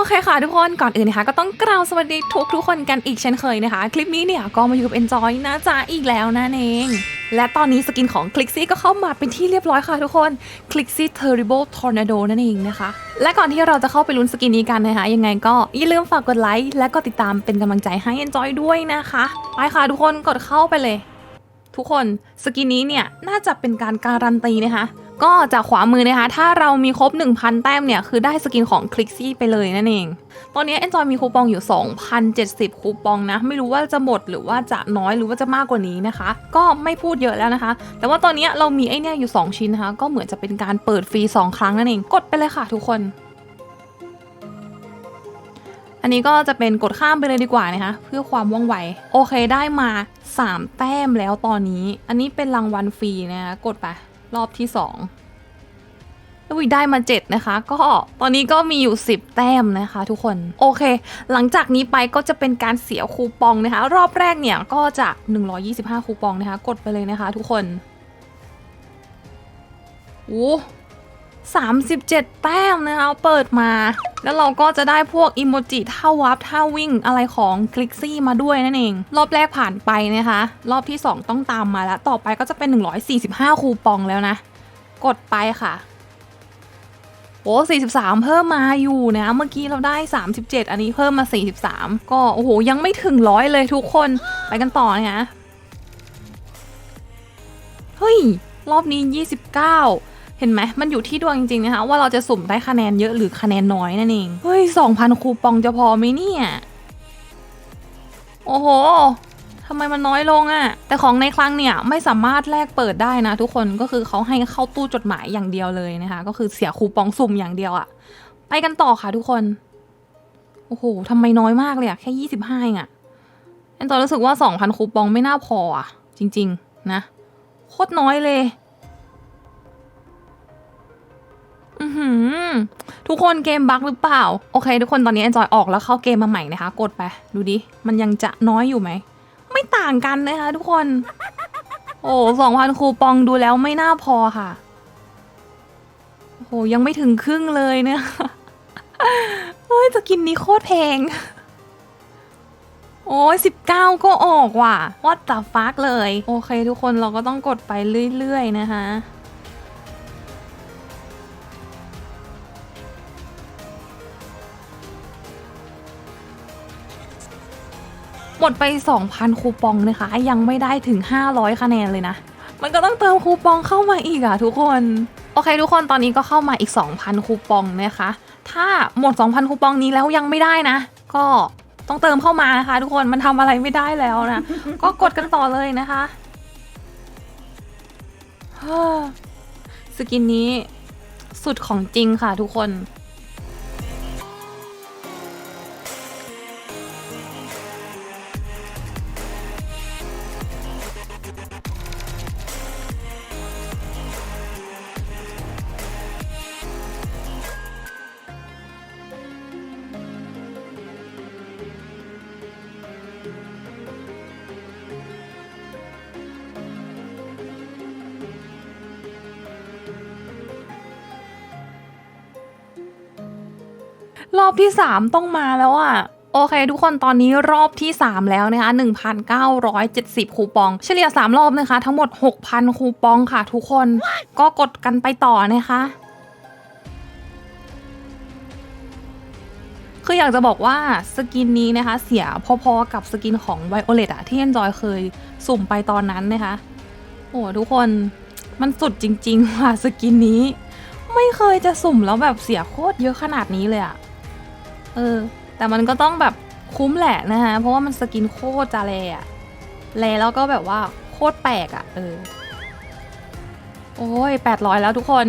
อเคค่ะทุกคนก่อนอื่นนะคะก็ต้องกล่าวสวัสดีทุกทุกคนกันอีกเช่นเคยนะคะ คลิปนี้เนี่ยก็มาอยู่กับ Enjoy นะจ๊ะอีกแล้วนั่นเองและตอนนี้สกินของ c l i x ซี่ก็เข้ามาเป็นที่เรียบร้อยค่ะทุกคน c l i x ซี่ Terrible Tornado นั่นเองนะคะ และก่อนที่เราจะเข้าไปลุ้นสกินนี้กันนะคะ ยังไงก็อย่าลืมฝากกดไลค์และก็ติดตามเป็นกำลังใจให้ Enjoy ด้วยนะคะ ไปค่ะทุกคนกดเข้าไปเลย ทุกคนสกินนี้เนี่ยน่าจะเป็นการการันตีนะคะ ก็จากขวามือนะคะ ถ้าเรามีครบ 1,000 แต้มเนี่ย คือได้สกินของคลิกซี่ไปเลยนั่นเอง ตอนนี้ Enjoy มีคูปองอยู่ 2,070 คูปองนะ ไม่รู้ว่าจะหมดหรือว่าจะน้อยหรือว่าจะมากกว่านี้นะคะ ก็ไม่พูดเยอะแล้วนะคะ แต่ว่าตอนนี้เรามีไอเนี่ยอยู่ 2 ชิ้นนะคะ ก็เหมือนจะเป็นการเปิดฟรี 2 ครั้งนั่นเอง กดไปเลยค่ะทุกคน อันนี้ก็จะเป็นกดข้ามไปเลยดีกว่านะคะ เพื่อความว่องไว โอเคได้มา 3 แต้มแล้วตอนนี้ อันนี้เป็นรางวัลฟรีนะคะ กดไป รอบที่2อุ้ยได้มา7นะคะ ก็ตอนนี้ก็มีอยู่ 10 แต้มนะคะทุกคนโอเค หลังจากนี้ไปก็จะเป็นการเสียคูปองนะคะ รอบแรกเนี่ยก็จะ 125 คูปองนะคะ กดไปเลยนะคะ ทุกคนโอ้ 37 แต้มนะคะเปิดมา แล้วเราก็จะได้พวกอิโมจิท่าวับท่าวิ่งอะไรของคลิกซี่มาด้วยนั่นเอง รอบแรกผ่านไปนะคะ รอบที่ 2 ต้องตามมาแล้ว ต่อไปก็จะเป็น 145 คูปองแล้วนะ กดไปค่ะโอ้43 เพิ่มมาอยู่นะ เมื่อกี้เราได้ 37 อันนี้เพิ่มมา 43 ก็โอ้โหยังไม่ถึงร้อยเลยทุกคนไปกันต่อนะคะเฮ้ย รอบนี้ 29 เห็นไหมมันอยู่ที่ดวงจริงๆนะคะว่าเราจะสุ่มได้คะแนนเยอะหรือคะแนนน้อยนั่นเอง เฮ้ย2,000คูปองจะพอไหมเนี่ย โอ้โหทำไมมันน้อยลงอะแต่ของในครั้งเนี่ยไม่สามารถแลกเปิดได้นะทุกคนก็คือเขาให้เข้าตู้จดหมายอย่างเดียวเลยนะคะ ก็คือเสียคูปองสุ่มอย่างเดียวอะไปกันต่อค่ะทุกคน โอ้โหทำไมน้อยมากเลยอะแค่25เองอะแอนตอนรู้สึกว่า2,000คูปองไม่น่าพออะจริง ๆ นะโคตรน้อยเลย ทุกคนเกมบั๊กหรือเปล่า โอเค ทุกคนตอนนี้ Enjoy ออกแล้วเข้าเกมมาใหม่นะคะ กดไป ดูดิ มันยังจะน้อยอยู่ไหม ไม่ต่างกันนะคะทุกคน โอ้สองพันคูปองดูแล้วไม่น่าพอค่ะโอ้โหยังไม่ถึงครึ่งเลยเนี่ยเฮ้ยจะกินนี้โคตรแพงโอ้ยสิบเก้าก็ออกว่ะวัดตาฟักเลย โอเคทุกคนเราก็ต้องกดไปเรื่อย ๆ นะคะ หมดไป 2,000 คูปองนะคะ ยังไม่ได้ถึง 500 คะแนนเลยนะ มันก็ต้องเติมคูปองเข้ามาอีกอะทุกคน โอเคทุกคนตอนนี้ก็เข้ามาอีก 2,000 คูปองนะคะ ถ้าหมด 2,000 คูปองนี้แล้วยังไม่ได้นะ ก็ต้องเติมเข้ามานะคะ ทุกคนมันทำอะไรไม่ได้แล้วนะ ก็กดกันต่อเลยนะคะสกินนี้สุดของจริงค่ะทุกคน รอบที่ 3 ต้องมาแล้วอะโอเค ทุกคนตอนนี้รอบที่ 3 แล้วนะคะ1,970 คูปอง เฉลี่ย 3 รอบนะคะ ทั้งหมด 6,000 คูปองค่ะ ทุกคนก็กดกันไปต่อนะคะคืออยากจะบอกว่าสกินนี้นะคะ เสียพอๆกับสกินของ Violet อะที่ Enjoy เคยสุ่มไปตอนนั้นนะคะ โอ้ทุกคนมันสุดจริงๆว่ะสกินนี้ ไม่เคยจะสุ่มแล้วแบบเสียโคตรเยอะขนาดนี้เลยอะ เออ แต่มันก็ต้องแบบคุ้มแหละนะคะเพราะว่ามันสกินโคตรจะแลอะแลแล้วก็แบบว่าโคตรแปลกอะเออ โอ้ยแปดร้อยแล้วทุกคน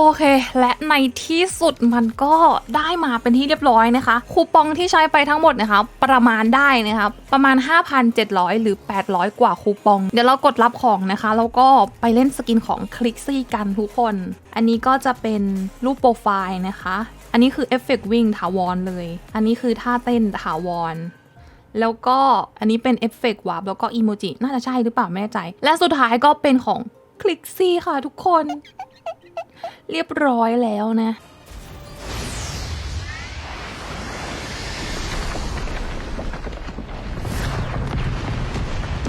โอเค และในที่สุดมันก็ได้มาเป็นที่เรียบร้อยนะคะ คูปองที่ใช้ไปทั้งหมดนะคะ ประมาณได้นะคะประมาณ 5,700 หรือ 800 กว่าคูปอง เดี๋ยวเรากดรับของนะคะ แล้วก็ไปเล่นสกินของคลิกซี่กันทุกคน อันนี้ก็จะเป็นรูปโปรไฟล์นะคะ อันนี้คือเอฟเฟกต์วิ่งถาวรเลย อันนี้คือท่าเต้นถาวรแล้วก็อันนี้เป็นเอฟเฟกต์วาร์ปแล้วก็อีโมจิน่าจะใช่หรือเปล่าไม่แน่ใจ และสุดท้ายก็เป็นของคลิกซี่ค่ะทุกคน เรียบร้อยแล้วนะ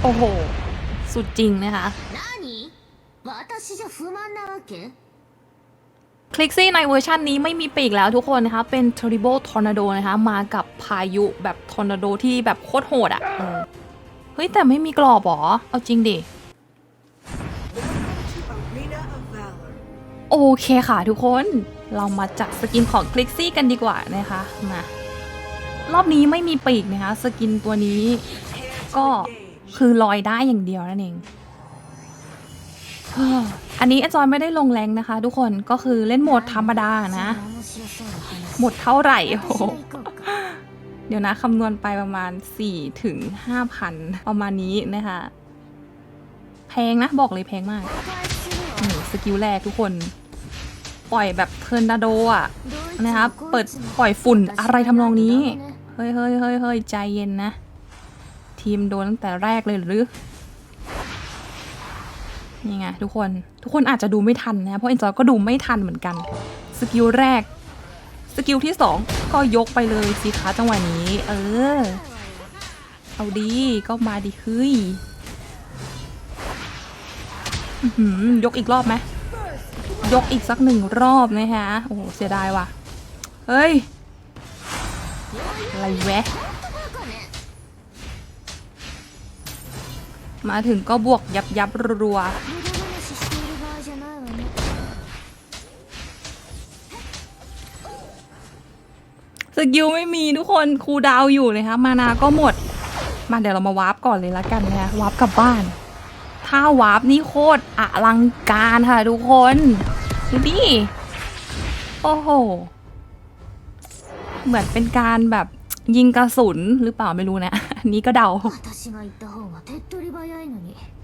โอ้โห สุดจริงนะคะคลิกซี่ในเวอร์ชันนี้ไม่มีปีกแล้วทุกคนนะคะ เป็น Terrible Tornado นะคะ มากับพายุแบบทอร์นาโดที่แบบโคตรโหดอะ่ะเฮ้ย แต่ไม่มีกรอบหรอ เอาจริงดิ โอเคค่ะทุกคนเรามาจัดสกินของคลิกซี่กันดีกว่านะคะมารอบนี้ไม่มีปีกนะคะ สกินตัวนี้ก็คือลอยได้อย่างเดียวนั่นเองอันนี้อจอยไม่ได้ลงแรงนะคะ ทุกคนก็คือเล่นโหมดธรรมดานะ หมดเท่าไหร่โอ้เดี๋ยวนะคำนวณไปประมาณ 4 ถึง 5,000 ประมาณนี้นะคะ แพงนะ บอกเลยแพงมาก สกิลแรกทุกคน ปล่อยแบบเทอร์นาโดอะนะครับ เปิดปล่อยฝุ่นอะไรทำนองนี้ เฮ้ยเฮ้ยเฮ้ยเฮ้ยใจเย็นนะ ทีมโดนตั้งแต่แรกเลยหรือนี่ไงทุกคนทุกคนอาจจะดูไม่ทันนะเพราะอินจอยก็ดูไม่ทันเหมือนกัน สกิลแรก สกิลที่สองก็ยกไปเลยสิคะจังหวะนี้ เออ เอาดีก็มาดิเฮ้ย ยกอีกรอบไหมยกอีกสักหนึ่งรอบนะฮะ โอ้เสียดายว่ะ เฮ้ย อะไรแวะ มาถึงก็บวกยับยับรัวสกิลไม่มีทุกคนครูดาวอยู่เลยคะมานาก็หมด มาเดี๋ยวเรามาวาร์ปก่อนเลยละกันนะคะวาร์ปกลับบ้าน ท่าวาร์ปนี่โคตรอลังการค่ะทุกคน ดูดิ โอ้โห เหมือนเป็นการแบบยิงกระสุนหรือเปล่าไม่รู้นะ นี้ก็เดา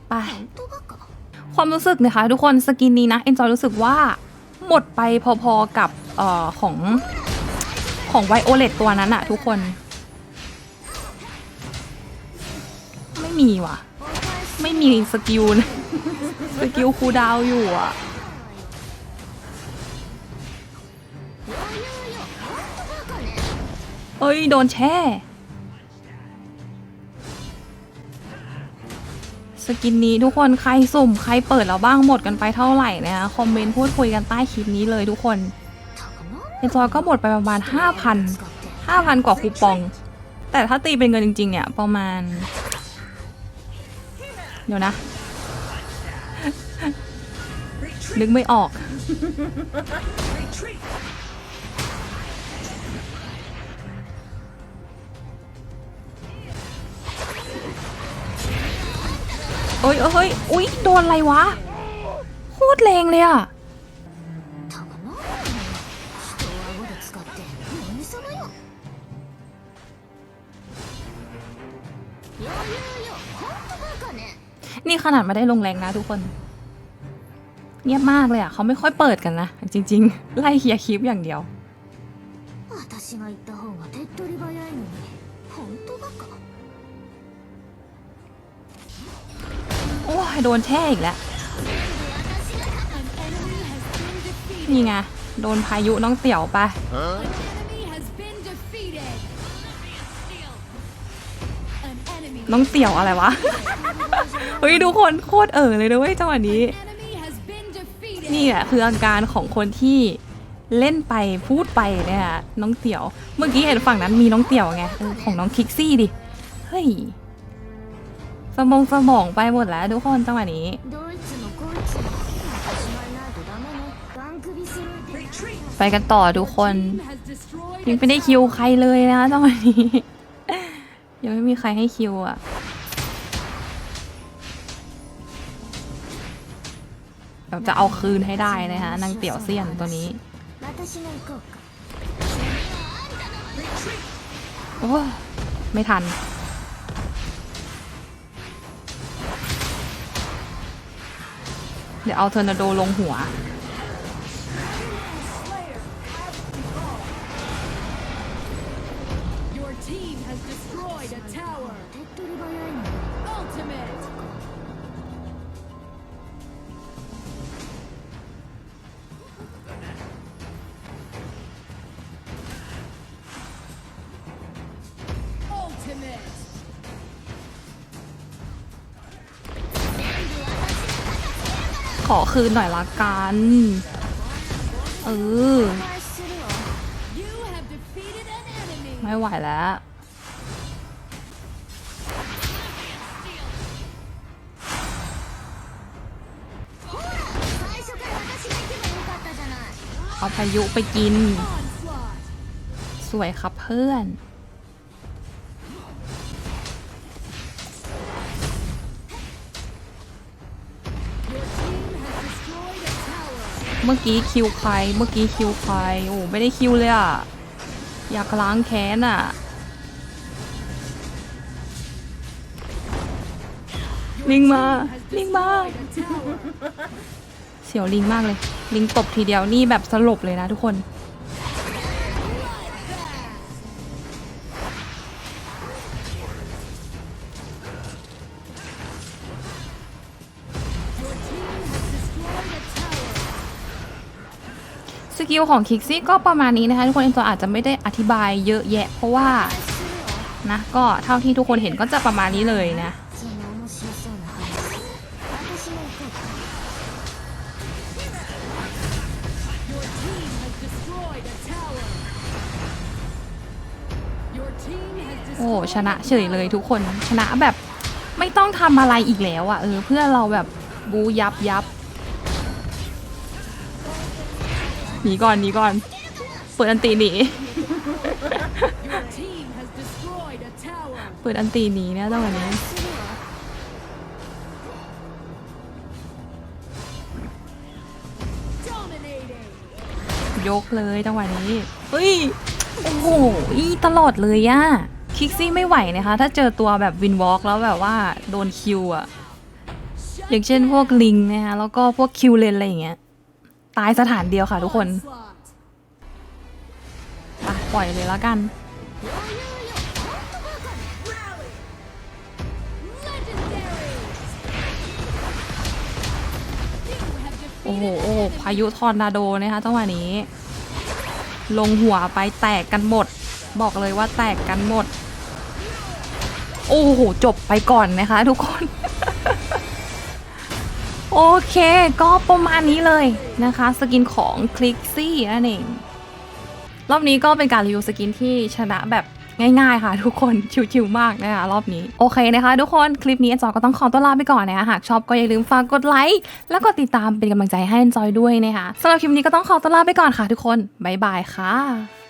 ไป ความรู้สึกนะคะ ทุกคนสกินนี้นะเอ็นจอยรู้สึกว่าหมดไปพอๆกับออของของไวโอเลตตัวนั้นอะทุกคน ไม่มีว่ะ ไม่มีสกิลนะสกิลคูดาวอยู่อะเฮ้ย โดนแช่ สกินนี้ทุกคนใครสุ่ม ใครเปิดแล้วบ้างหมดกันไปเท่าไหร่นะคอมเมนต์พูดคุยกันใต้คลิปนี้เลยทุกคนในจอยก็หมดไปประมาณ 5,000 5,000 กว่าคูปอง แต่ถ้าตีเป็นเงินจริง ๆ เนี่ย ประมาณ เดี๋ยวนะ นึกไม่ออก โอ้ยโอ้ยอุ้ยโดนอะไรวะ โคตรแรงเลยอะ余裕 นี่ขนาดไม่ได้ลงแรงนะทุกคน เงียบมากเลยอะเขาไม่ค่อยเปิดกันนะ จริง ๆ ไล่เฮียคลิปอย่างเดียวโอ้ยโดนแช่อีกแล้วนี่ไงโดนพายุน้องเตี่ยวไปน้องเตี่ยวอะไรวะ เฮ้ยทุกคนโคตรเอ๋อเลยนะเว้ยจังหวะนี้ นี่แหละคืออาการของคนที่เล่นไปพูดไปเนี่ยน้องเตี่ยว เมื่อกี้เห็นฝั่งนั้นมีน้องเตี่ยวไงอของน้องคิกซี่ดิเฮ้ยสมองสมองไปหมดแล้วทุกคนจังหวะนี้ไปกันต่อทุกคนยังไม่ได้คิวใครเลยนะจังหวะนี้ยังไม่มีใครให้คิวอะ จะเอาคืนให้ได้นะคะนางเตี่ยวเซียนตัวนี้โอ้ไม่ทัน เดี๋ยวเอาเทอร์นาโดลงหัว ขอคืนหน่อยละกัน เออ ไม่ไหวแล้วเอาพายุไปกิน สวยครับเพื่อน เมื่อกี้คิวใคร เมื่อกี้คิวใคร โอ้ไม่ได้คิวเลยอะอยากล้างแค้นอะลิงมา ลิงมา เสียวลิงมากเลย ลิงตบทีเดียวนี่แบบสลบเลยนะทุกคน กิลของคิกซี่ก็ประมาณนี้นะคะทุกคนเอ็มตัวอาจจะไม่ได้อธิบายเยอะแยะ เพราะว่านะก็เท่าที่ทุกคนเห็นก็จะประมาณนี้เลยนะโอ้ชนะเฉยเลยทุกคนชนะแบบไม่ต้องทำอะไรอีกแล้วอะ่ะเออเพื่อเราแบบบูยับยับ หนีก่อนหนีก่อน เปิดอันตีหนี เปิดอันตีหนีเนะต้องแบบนี้ ยกเลยจังหวะนี้ เฮ้ย โอ้โหอีตลอดเลยอะคิกซี่ไม่ไหวนะคะ ถ้าเจอตัวแบบวินวอล์กแล้วแบบว่าโดนคิวอะอย่างเช่นพวกลิงนะคะแล้วก็พวกคิวเลนอะไรอย่างเงี้ย ตายสถานเดียวค่ะทุกคนอะปล่อยเลยแล้วกัน โอ้โหโอ้พายุทอร์นาโดนะคะจังหวะนี้ ลงหัวไปแตกกันหมด บอกเลยว่าแตกกันหมด โอ้โห จบไปก่อนนะคะทุกคน โอเคก็ประมาณนี้เลยนะคะ สกินของคลิกซี่นั่นเองรอบนี้ก็เป็นการรีวิวสกินที่ชนะแบบง่ายๆค่ะ ทุกคนชิวๆมากนะคะรอบนี้ โอเคนะคะ ทุกคนคลิปนี้อนจอยก็ต้องขอตัวลาไปก่อนนะคะหากชอบก็อย่าลืมฝากกดไลค์แล้วก็ติดตามเป็นกำลังใจให้อนจอยด้วยนะคะสำหรับคลิปนี้ก็ต้องขอตัวลาไปก่อนค่ะ ทุกคนบ๊ายบายค่ะ